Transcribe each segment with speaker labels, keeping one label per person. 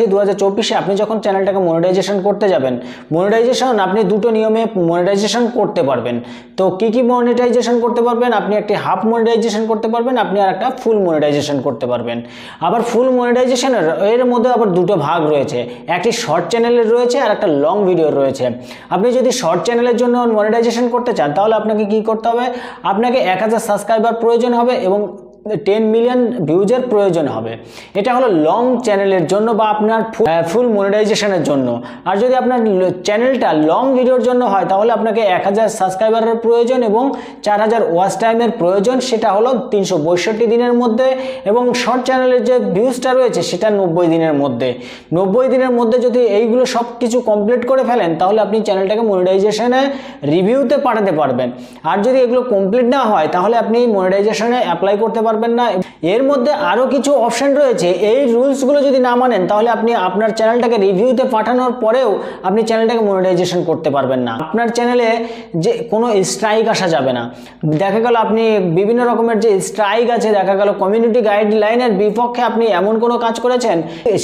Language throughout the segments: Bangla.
Speaker 1: যে দু হাজার আপনি যখন চ্যানেলটাকে মনিটাইজেশন করতে যাবেন মনিটাইজেশন আপনি দুটো নিয়মে মনিটাইজেশন করতে পারবেন। তো কি কি মনিটাইজেশন করতে পারবেন? আপনি একটি হাফ মনিটাইজেশন করতে পারবেন, আপনি আর একটা ফুল মনিটাইজেশন করতে পারবেন। আবার ফুল মনিটাইজেশনের এর মধ্যে আবার দুটো ভাগ রয়েছে, একটি শর্ট চ্যানেলের রয়েছে আর একটা লং ভিডিওর রয়েছে। আপনি যদি শর্ট চ্যানেলের জন্য মনিটাইজেশন করতে চান, তাহলে আপনাকে কি করতে হবে? আপনাকে এক হাজার সাবস্ক্রাইবার প্রয়োজন হবে এবং টেন মিলিয়ন ভিউজের প্রয়োজন হবে। এটা হলো লং চ্যানেলের জন্য বা আপনার ফুল মনিটাইজেশনের জন্য। আর যদি আপনার চ্যানেলটা লং ভিডিওর জন্য হয়, তাহলে আপনাকে এক হাজার সাবস্ক্রাইবারের প্রয়োজন এবং চার হাজার ওয়াচ টাইমের প্রয়োজন, সেটা হলো তিনশো পঁয়ষট্টি দিনের মধ্যে এবং শর্ট চ্যানেলের যে ভিউজটা রয়েছে, সেটা নব্বই দিনের মধ্যে। নব্বই দিনের মধ্যে যদি এইগুলো সব কিছু কমপ্লিট করে ফেলেন, তাহলে আপনি চ্যানেলটাকে মনিটাইজেশনে রিভিউতে পাঠাতে পারবেন। আর যদি এগুলো কমপ্লিট না হয়, তাহলে আপনি মনিটাইজেশনে অ্যাপ্লাই করতে পারবেন না। এর মধ্যে আরও কিছু অপশন রয়েছে। এই রুলসগুলো যদি না মানেন, তাহলে আপনি আপনার চ্যানেলটাকে রিভিউতে পাঠানোর পরেও আপনি চ্যানেলটাকে মনিটাইজেশন করতে পারবেন না। আপনার চ্যানেলে যে কোনো স্ট্রাইক আসা যাবে না। দেখা গেল আপনি বিভিন্ন রকমের যে স্ট্রাইক আছে, দেখা গেল কমিউনিটি গাইডলাইনের বিপক্ষে আপনি এমন কোনো কাজ করেছেন,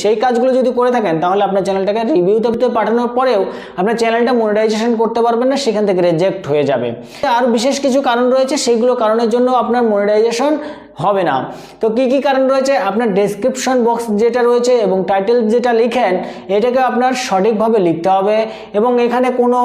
Speaker 1: সেই কাজগুলো যদি করে থাকেন, তাহলে আপনার চ্যানেলটাকে রিভিউতে পাঠানোর পরেও আপনার চ্যানেলটা মনিটাইজেশন করতে পারবেন না, সেখান থেকে রেজেক্ট হয়ে যাবে। আর বিশেষ কিছু কারণ রয়েছে সেইগুলো কারণের জন্য আপনার মনিটাইজেশন হবে না। তো কি কি কারণ রয়েছে? আপনার ডেসক্রিপশন বক্স যেটা রয়েছে এবং টাইটেল যেটা লিখেন, এটাকে আপনার সঠিকভাবে লিখতে হবে এবং এখানে কোনো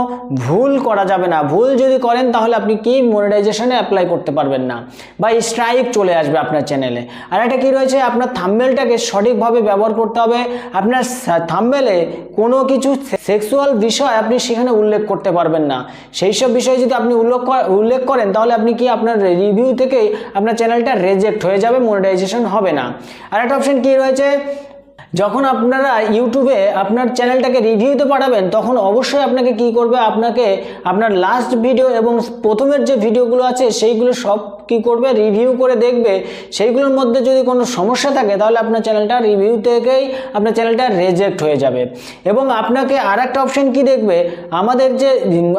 Speaker 1: ভুল করা যাবে না। ভুল যদি করেন, তাহলে আপনি কি মনিটাইজেশনে অ্যাপ্লাই করতে পারবেন না বা স্ট্রাইক চলে আসবে আপনার চ্যানেলে আর একটা কি রয়েছে? আপনার থাম্বেলটাকে সঠিকভাবে ব্যবহার করতে হবে। আপনার থাম্বেলে কোনো কিছু সেক্সুয়াল বিষয় আপনি সেখানে উল্লেখ করতে পারবেন না। সেই সব বিষয়ে যদি আপনি উল্লেখ উল্লেখ করেন, তাহলে আপনি কি আপনার রিভিউ থেকেই আপনার চ্যানেলটা রেজেক্ট হয়ে যাবে মনিটাইজেশন হবে না। আর একটা অপশন কি রয়েছে? যখন আপনারা ইউটিউবে আপনার চ্যানেলটাকে রিভিউতে পাঠাবেন, তখন অবশ্যই আপনাকে কি করবে? আপনাকে আপনার লাস্ট ভিডিও এবং প্রথমের যে ভিডিওগুলো আছে, সেইগুলো সব কি করবে? রিভিউ করে দেখবে। সেইগুলোর মধ্যে যদি কোনো সমস্যা থাকে, তাহলে আপনার চ্যানেলটা রিভিউ থেকেই আপনার চ্যানেলটা রেজেক্ট হয়ে যাবে। এবং আপনাকে আর একটা অপশন কি দেখবে? আমাদের যে,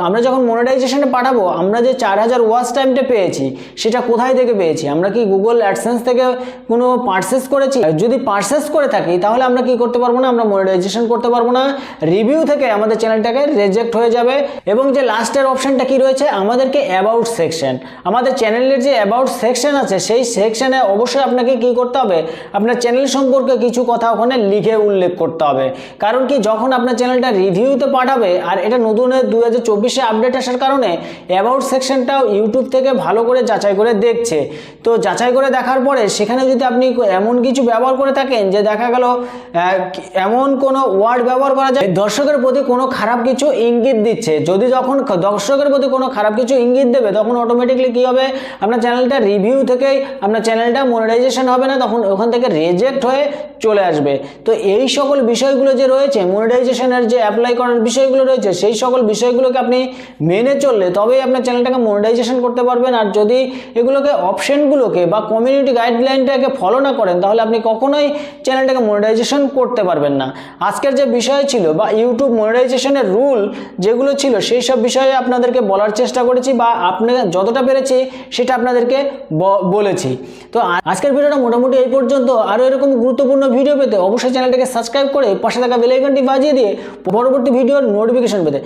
Speaker 1: আমরা যখন মনিটাইজেশনে পাঠাবো, আমরা যে চার হাজার ওয়াচ টাইমটা পেয়েছি, সেটা কোথায় থেকে পেয়েছি? আমরা কি গুগল অ্যাডসেন্স থেকে কোনো পার্সেস করেছি? যদি পার্সেস করে থাকি, তাহলে আমরা কি করতে পারব না? আমরা মনিটাইজেশন করতে পারব না। রিভিউ থেকে আমাদের চ্যানেলটাকে রেজেক্ট হয়ে যাবে। এবং যে লাস্টের অপশানটা কি রয়েছে? আমাদেরকে অ্যাবাউট সেকশন আমাদের চ্যানেলের যে অ্যাবাউট সেকশন আছে, সেই সেকশনে অবশ্যই আপনাকে কি করতে হবে? আপনার চ্যানেল সম্পর্কে কিছু কথা ওখানে লিখে উল্লেখ করতে হবে। কারণ কি, যখন আপনার চ্যানেলটা রিভিউতে পাঠাবে, আর এটা নতুন দু হাজার চব্বিশে আপডেট আসার কারণে অ্যাবাউট সেকশনটাও ইউটিউব থেকে ভালো করে যাচাই করে দেখছে। তো যাচাই করে দেখার পরে সেখানে যদি আপনি এমন কিছু ব্যবহার করে থাকেন যে দেখা গেল এমন কোনো ওয়ার্ড ব্যবহার করা যায়, দর্শকের প্রতি কোনো খারাপ কিছু ইঙ্গিত দিচ্ছে। যদি যখন দর্শকের প্রতি কোনো খারাপ কিছু ইঙ্গিত দেবে, তখন অটোমেটিকলি কী হবে? আপনার চ্যানেলটা রিভিউ থেকেই আপনার চ্যানেলটা মনিটাইজেশন হবে না, তখন ওখান থেকে রেজেক্ট হয়ে চলে আসবে। তো এই সকল বিষয়গুলো যে রয়েছে মনিটাইজেশনের যে অ্যাপ্লাই করার বিষয়গুলো রয়েছে, সেই সকল বিষয়গুলোকে আপনি মেনে চললে তবেই আপনার চ্যানেলটাকে মনিটাইজেশন করতে পারবেন। আর যদি এগুলোকে অপশনগুলোকে বা কমিউনিটি গাইডলাইনটাকে ফলো না করেন, তাহলে আপনি কখনোই চ্যানেলটাকে মনিটাইজেশন করতে পারবেন না। আজকের যে বিষয় ছিল বা ইউটিউব মনিটাইজেশনের রুল যেগুলো ছিল, সেই সব বিষয়ে আপনাদেরকে বলার চেষ্টা করেছি বা আপনাকে যতটা পেরেছি, সেটা আপনাদেরকে বলেছি। তো আজকের ভিডিওটা মোটামুটি এই পর্যন্ত। আরও এরকম গুরুত্বপূর্ণ ভিডিও পেতে অবশ্যই চ্যানেলটাকে সাবস্ক্রাইব করে পাশে থাকা বেলাইকনটি বাজিয়ে দিয়ে পরবর্তী ভিডিওর নোটিফিকেশন পেতে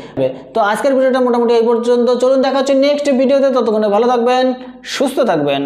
Speaker 1: তো আজকের ভিডিওটা মোটামুটি এই পর্যন্ত। চলুন দেখা হচ্ছে নেক্সট ভিডিওতে। ততক্ষণে ভালো থাকবেন, সুস্থ থাকবেন।